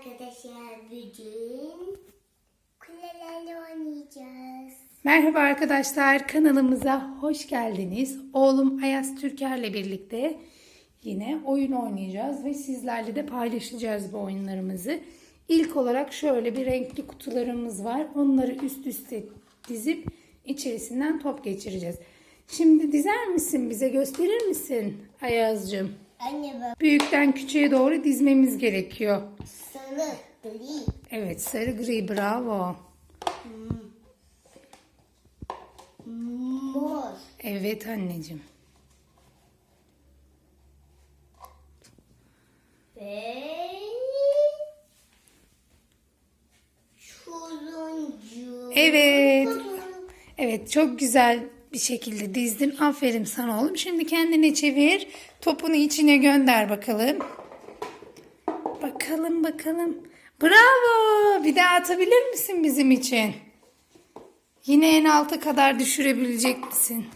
arkadaşlar bugün kulelerle oynayacağız. Merhaba arkadaşlar kanalımıza hoş geldiniz. Oğlum Ayaz Türker'le birlikte yine oyun oynayacağız ve sizlerle de paylaşacağız bu oyunlarımızı. İlk olarak şöyle bir renkli kutularımız var. Onları üst üste dizip içerisinden top geçireceğiz. Şimdi dizer misin bize gösterir misin Ayaz'cığım? Anne bak Büyükten küçüğe doğru dizmemiz gerekiyor. Sarı, gri, Evet sarı gri bravo. mor, Evet anneciğim. Evet. Evet çok güzel bir şekilde dizdin. Aferin sana oğlum. Şimdi kendine çevir. Topunu içine gönder bakalım. Bakalım bakalım. Bravo. Bir daha atabilir misin bizim için? Yine en alta kadar düşürebilecek misin?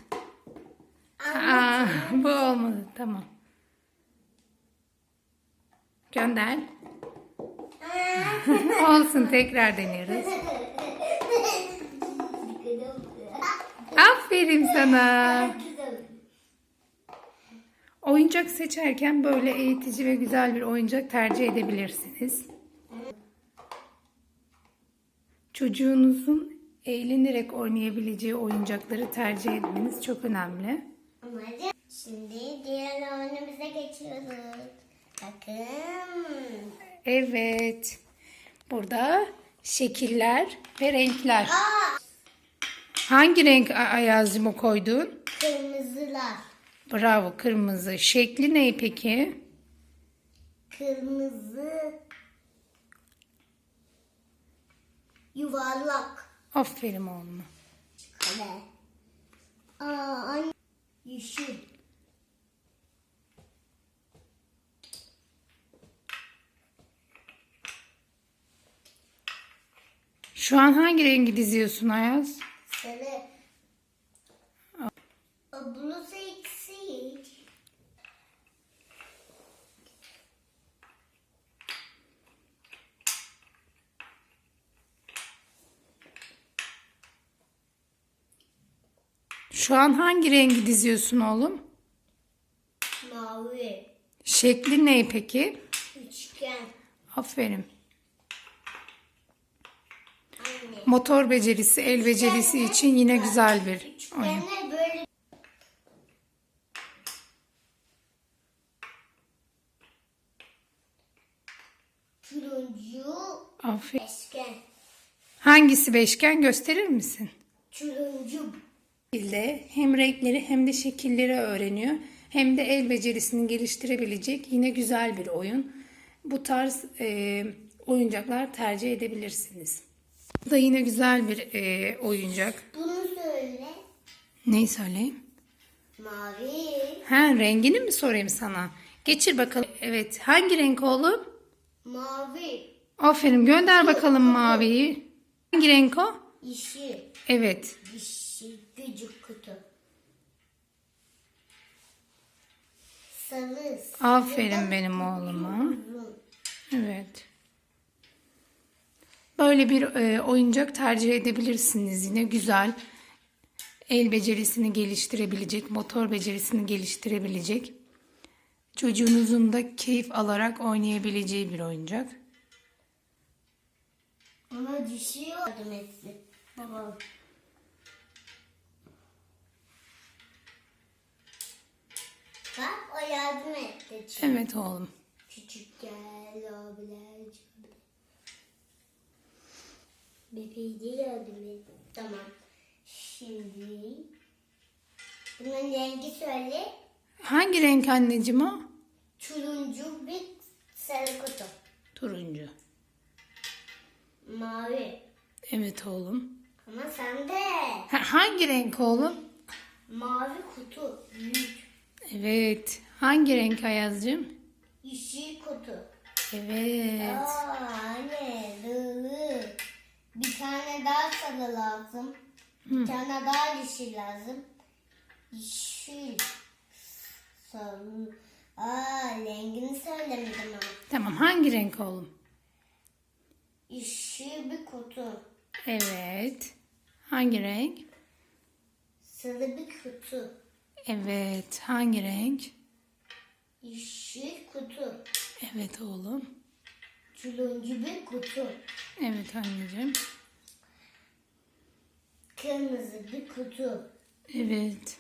Aa, bu olmadı. Tamam. Gönder. Olsun tekrar deniyoruz. Aferin sana. Oyuncak seçerken böyle eğitici ve güzel bir oyuncak tercih edebilirsiniz. Çocuğunuzun eğlenerek oynayabileceği oyuncakları tercih etmeniz çok önemli. Şimdi diğer oyunumuza geçiyoruz. Bakın. Evet. Burada şekiller ve renkler. Aa, Hangi renk Ayaz'cığım o koydun? kırmızılar. Bravo kırmızı. Şekli ne peki? Kırmızı. Yuvarlak. Aferin oğlum. Kale. Aa, anne. Yeşil. Şu an hangi rengi diziyorsun Ayaz? Sarı. Aa, Şu an hangi rengi diziyorsun oğlum? Mavi. Şekli ne peki? Üçgen. Aferin. Anne. Motor becerisi, el becerisi için yine güzel bir oyun. Böyle. Turuncu. Aferin. Beşgen. Hangisi beşgen gösterir misin? Turuncu. Şekilde hem renkleri hem de şekilleri öğreniyor. Hem de el becerisini geliştirebilecek yine güzel bir oyun. Bu tarz e, oyuncaklar tercih edebilirsiniz. Bu da yine güzel bir e, oyuncak. Bunu söyle. Neyi söyleyeyim? Mavi. Ha rengini mi sorayım sana? Geçir bakalım. Evet hangi renk oğlum? Mavi. Aferin gönder bakalım maviyi. Hangi renk o? Yeşil. Evet. Yeşil. Küçük kutu. Sarı. Aferin benim oğluma. Evet. Böyle bir e, oyuncak tercih edebilirsiniz yine güzel. El becerisini geliştirebilecek, motor becerisini geliştirebilecek. Çocuğunuzun da keyif alarak oynayabileceği bir oyuncak. Ama düşüyor. Etsin. Babam. Bak o yardım etti. Çünkü Evet oğlum. Küçük gel abiler. Bebeği de yardım et. Tamam. Şimdi bunun rengi söyle. Hangi renk anneciğim o? Turuncu bir sarı kutu. Turuncu. Mavi. Evet oğlum. Ama sende. Ha, hangi renk oğlum? Mavi kutu. Büyük. Evet. Hangi renk Ayaz'cığım? Yeşil kutu. Evet. Aa anne. Bir tane daha sarı lazım. Bir tane daha yeşil lazım. Yeşil. Sarı. Aa rengini söylemedim ama. Tamam hangi renk oğlum? yeşil bir kutu. Evet. Hangi renk? Sarı bir kutu. Evet. Hangi renk? Yeşil kutu. Evet oğlum. Turuncu bir kutu. Evet anneciğim. Kırmızı bir kutu. Evet.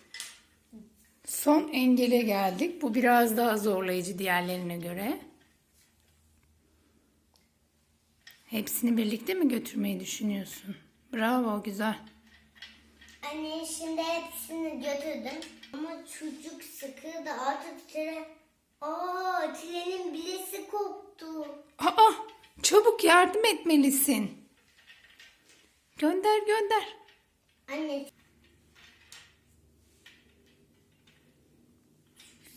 Son engele geldik. Bu biraz daha zorlayıcı diğerlerine göre. Hepsini birlikte mi götürmeyi düşünüyorsun? Bravo, güzel. Anne şimdi hepsini götürdüm. Ama çocuk sıkıldı artık tren... Aa trenin bilesi koptu. Aa, çabuk yardım etmelisin. Gönder, gönder. Anne.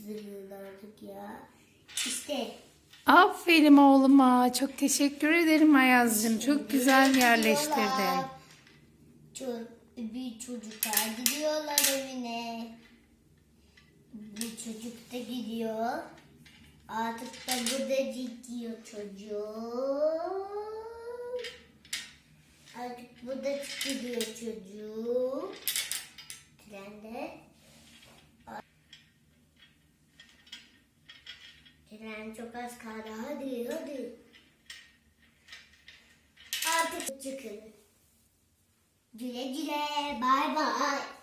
Zırhlardık ya. İşte. Aferin oğluma. Çok teşekkür ederim Ayaz'cığım. Çok güzel yerleştirdin. gidiyorlar. Bir çocuklar gidiyorlar evine. Bir çocuk da gidiyor. Artık da burada gidiyor çocuk. Artık burada gidiyor çocuk. Trende. Tren çok az kaldı. Hadi hadi. Artık çıkın. Güle güle. Bay bay.